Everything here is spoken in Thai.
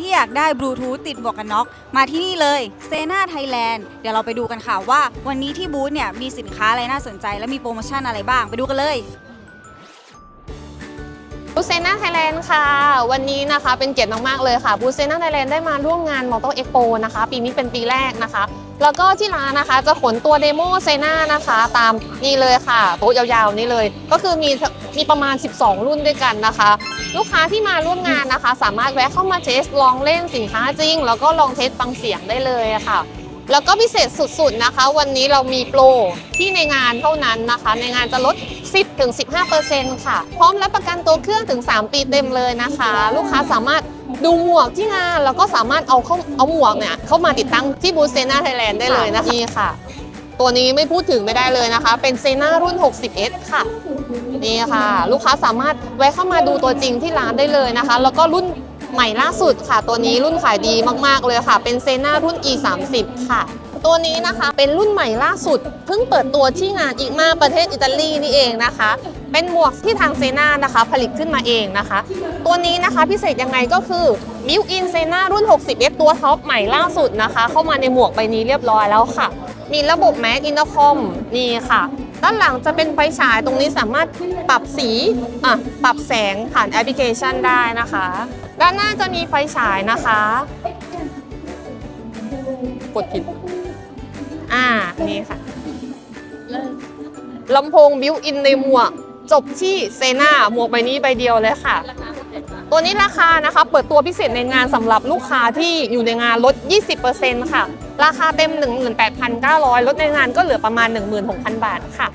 ที่อยากได้บลูทูธติดบวกกันน็อกมาที่นี่เลยเซนาไทยแลนด์เดี๋ยวเราไปดูกันค่ะว่า วันนี้ที่บูธเนี่ยมีสินค้าอะไรน่าสนใจและมีโปรโมชั่นอะไรบ้างไปดูกันเลย บูเซน่าไทยแลนด์ค่ะ วันนี้นะคะเป็นเกียรติมาก ๆ เลยค่ะบูเซน่าไทยแลนด์ได้มาร่วมงานมอเตอร์เอ็กโปนะคะ ปีนี้เป็นปีแรกนะคะ แล้วก็ที่ร้านนะคะจะขนตัวเดโมเซน่านะคะ ตามนี่เลยค่ะโต๊ะยาวๆนี่เลย ก็คือมีมีประมาณ 12 รุ่นด้วยกันนะคะ ลูกค้าที่มาร่วมงานนะคะ สามารถแวะเข้ามาเทสลองเล่นสินค้าจริง แล้วก็ลองเทสฟังเสียงได้เลยะค่ะแล้วก็พิเศษสุดๆนะคะ วันนี้เรามีโปรที่ในงานเท่านั้นนะคะ ในงานจะลด 10ถึง15%ค่ะ พร้อมรับประกันตัวเครื่องถึง 3 ปีเต็มเลยนะคะ ลูกค้าสามารถดูหมวกที่งาน แล้วก็สามารถเอาเข้าเอาหมวกเนี่ยเข้ามาติดตั้งที่บูธเซนาไทยแลนด์ได้เลยนะคะนี่ค่ะ ตัวนี้ไม่พูดถึงไม่ได้เลยนะคะ เป็นเซนารุ่น 60S ค่ะ นี่ค่ะ ลูกค้าสามารถแวะเข้ามาดูตัวจริงที่ร้านได้เลยนะคะ แล้วก็รุ่นใหม่ล่าสุดค่ะ ตัวนี้รุ่นขายดีมาก ๆ เลยค่ะ เป็นเซนารุ่น E 3 0 ค่ะ ตัวนี้นะคะเป็นรุ่นใหม่ล่าสุด เพิ่งเปิดตัวที่งานอีกมาประเทศอิตาลีนี่เองนะคะ เป็นหมวกที่ทางเซนานะคะ ผลิตขึ้นมาเองนะคะ ตัวนี้นะคะพิเศษยังไงก็คือมิวอินเซนารุ่น 60F ตัวท็อปใหม่ล่าสุดนะคะ เข้ามาในหมวกใบนี้เรียบร้อยแล้วค่ะ มีระบบแม s อินเตอร์คอมนี่ค่ะด้านหลังจะเป็นไฟฉายตรงนี้สามารถปรับสีอะปรับแสงผ่านแอปพลิเคชันได้นะคะ ด้านหน้าจะมีไฟฉายนะคะ กดผิด นี่ค่ะลำโพงบิวอินในหมวก จบที่เซนาหมวกใบนี้ใบเดียวเลยค่ะ ตัวนี้ราคานะคะเปิดตัวพิเศษในงานสำหรับลูกค้าที่อยู่ในงานลด 20%ค่ะ ราคาเต็ม 18,900 ลดในงานก็เหลือประมาณ 16,000 บาทค่ะ